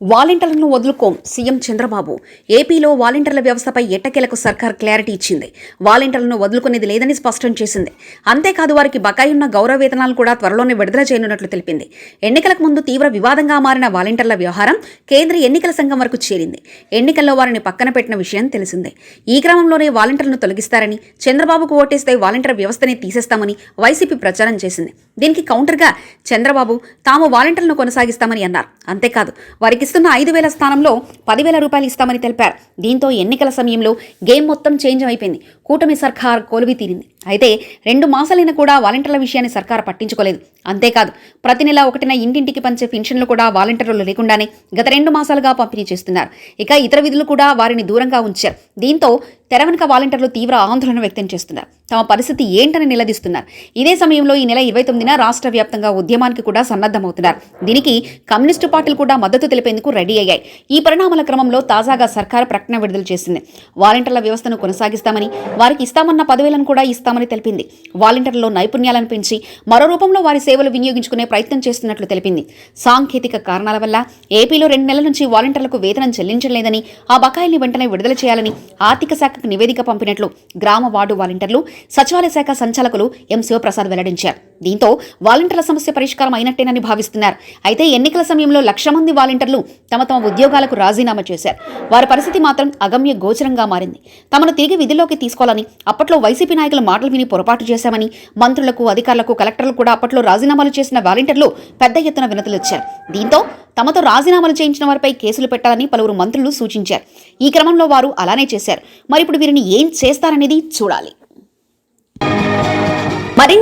వాలంటీర్లను వదులుకోం సీఎం చంద్రబాబు. ఏపీలో వాలంటీర్ల వ్యవస్థపై ఎట్టకేలకు సర్కార్ క్లారిటీ ఇచ్చింది. వాలంటీర్లను వదులుకునేది లేదని స్పష్టం చేసింది. అంతేకాదు వారికి బకాయి ఉన్న గౌరవ వేతనాలు కూడా త్వరలోనే విడుదల చేయనున్నట్లు తెలిపింది. ఎన్నికలకు ముందు తీవ్ర వివాదంగా మారిన వాలంటీర్ల వ్యవహారం కేంద్ర ఎన్నికల సంఘం వరకు చేరింది. ఎన్నికల్లో వారిని పక్కన పెట్టిన విషయం తెలిసిందే. ఈ క్రమంలోనే వాలంటీర్లను తొలగిస్తారని చంద్రబాబుకు ఓటేస్తే వాలంటీర్ వ్యవస్థనే తీసేస్తామని వైసీపీ ప్రచారం చేసింది. దీనికి కౌంటర్గా చంద్రబాబు తాము వాలంటీర్లను కొనసాగిస్తామని అన్నారు. అంతేకాదు వారికి ఇస్తున్న ఐదు వేల స్థానంలో పదివేల రూపాయలు ఇస్తామని తెలిపారు. దీంతో ఎన్నికల సమయంలో గేమ్ మొత్తం చేంజ్ అయిపోయింది. కూటమి సర్కార్ కొలువి తీరింది. అయితే రెండు మాసాలైనా కూడా వాలంటీర్ల విషయాన్ని సర్కార్ పట్టించుకోలేదు. అంతేకాదు ప్రతి నెల ఒకటిన ఇంటింటికి పంచే పెన్షన్లు కూడా వాలంటీర్లు లేకుండానే గత రెండు మాసాలుగా పంపిణీ చేస్తున్నారు. ఇక ఇతర విధులు కూడా వారిని దూరంగా ఉంచారు. దీంతో తెర వెనుక వాలంటీర్లు తీవ్ర ఆందోళన వ్యక్తం చేస్తున్నారు. తమ పరిస్థితి ఏంటని నిలదీస్తున్నారు. ఇదే సమయంలో ఈ నెల ఇరవై తొమ్మిదిన రాష్ట్ర వ్యాప్తంగా ఉద్యమానికి కూడా సన్నద్ధమవుతున్నారు. దీనికి కమ్యూనిస్టు పార్టీలు కూడా మద్దతు తెలిపేందుకు రెడీ అయ్యాయి. ఈ పరిణామాల క్రమంలో తాజాగా సర్కారు ప్రకటన విడుదల చేసింది. వాలంటీర్ల వ్యవస్థను కొనసాగిస్తామని వారికి ఇస్తామన్న పదవులను కూడా ఇస్తామని తెలిపింది. వాలంటీర్లలో నైపుణ్యాలను పెంచి మరో రూపంలో వారి సేవలు వినియోగించుకునే ప్రయత్నం చేస్తున్నట్లు తెలిపింది. సాంకేతిక కారణాల వల్ల ఏపీలో రెండు నెలల నుంచి వాలంటీర్లకు వేతనం చెల్లించలేదని ఆ బకాయిల్ని వెంటనే విడుదల చేయాలని ఆర్థిక శాఖకు నివేదిక పంపినట్లు గ్రామ వార్డు వాలంటీర్లు సచివాలయ శాఖ సంచాలకులు ఎం శివప్రసాద్ వెల్లడించారు. దీంతో వాలంటీర్ల సమస్య పరిష్కారం అయినట్టేనని భావిస్తున్నారు. అయితే ఎన్నికల సమయంలో లక్ష మంది వాలంటీర్లు తమ తమ ఉద్యోగాలకు రాజీనామా చేశారు. వారి పరిస్థితి మాత్రం అగమ్య గోచరంగా మారింది. తమను తిరిగి విధిలోకి తీసుకోవాలని అప్పట్లో వైసీపీ నాయకుల మాటలు విని పొరపాటు చేశామని మంత్రులకు అధికారులకు కలెక్టర్లు కూడా అప్పట్లో రాజీనామాలు చేసిన వాలంటీర్లు పెద్ద ఎత్తున వినతులు ఇచ్చారు దీంతో తమతో రాజీనామాలు చేయించిన వారిపై కేసులు పెట్టాలని పలువురు మంత్రులు సూచించారు. ఈ క్రమంలో వారు అలానే చేశారు. మరి ఇప్పుడు వీరిని ఏం చేస్తారనేది చూడాలి.